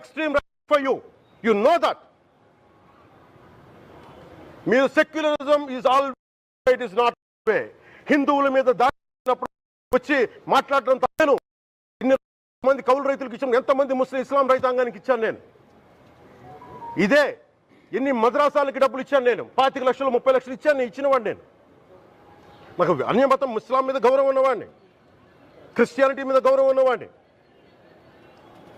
Extreme for you you know that మీరు secularism is all it is not way హిందువుల మీద దాచినప్పుడు వచ్చి మాట్లాడడం తప్పను. ఇన్ని మంది కౌలు రైతులకు ఇచ్చాను ఎంతమంది ముస్లిం ఇస్లాం రైతాంగానికి ఇచ్చాను నేను. ఇదే ఎన్ని మద్రాసాలకి డబ్బులు ఇచ్చాను నేను. పాతిక లక్షలు ముప్పై లక్షలు ఇచ్చాను నేను ఇచ్చినవాడిని నేను. నాకు అన్యమతం ఇస్లాం మీద గౌరవం ఉన్నవాడిని. క్రిస్టియానిటీ మీద గౌరవం ఉన్నవాడిని.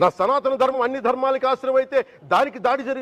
నా సనాతన ధర్మం అన్ని ధర్మాలకి ఆశ్రయం అయితే దానికి దాడి జరిగిన